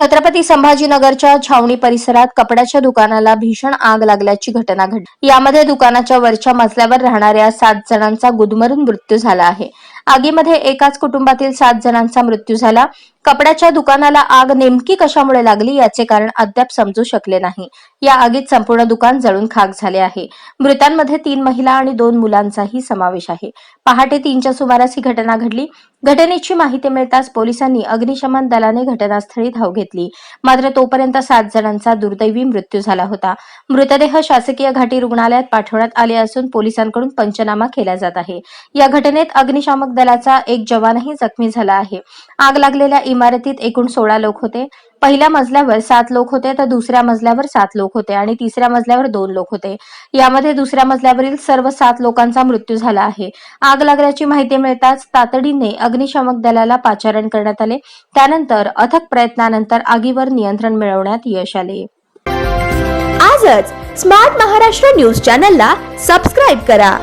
छत्रपती संभाजीनगरच्या छावणी परिसरात कपड्याच्या दुकानाला भीषण आग लागल्याची घटना घडली. यामध्ये दुकानाच्या वरच्या मजल्यावर राहणाऱ्या सात जणांचा गुदमरून मृत्यू झाला आहे. आगीमध्ये एकाच कुटुंबातील सात जणांचा मृत्यू झाला. कपड्याच्या दुकानाला आग नेमकी कशामुळे लागली याचे कारण अद्याप समजू शकले नाही. या आगीत संपूर्ण दुकान जळून खाक झाले आहे. मृतांमध्ये तीन महिला आणि दोन मुलांचाही समावेश आहे. पहाटे तीनच्या सुमारास ही घटना घडली. घटनेची माहिती मिळताच पोलिसांनी अग्निशमन दलाने घटनास्थळी धाव घेतली. मात्र तोपर्यंत सात जणांचा दुर्दैवी मृत्यू झाला होता. मृतदेह शासकीय घाटी रुग्णालयात पाठवण्यात आले असून पोलिसांकडून पंचनामा केला जात आहे. या घटनेत अग्निशामक दलाचा एक जवानही जखमी झाला आहे. आग लागलेल्या इमारतीत एकूण सोळा लोक होते. पहिल्या मजल्यावर सात लोक होते तर दुसऱ्या मजल्यावर सात लोक होते आणि तिसऱ्या मजल्यावर दोन लोक होते. यामध्ये दुसऱ्या मजल्यावरील सर्व सात लोकांचा मृत्यू झाला आहे. आग लागल्याची माहिती मिळताच तातडीने अग्निशामक दलाला पाचारण करण्यात आले. त्यानंतर अथक प्रयत्नानंतर आगीवर नियंत्रण मिळवण्यात यश आले. आजच स्मार्ट महाराष्ट्र न्यूज चॅनलला सबस्क्राईब करा.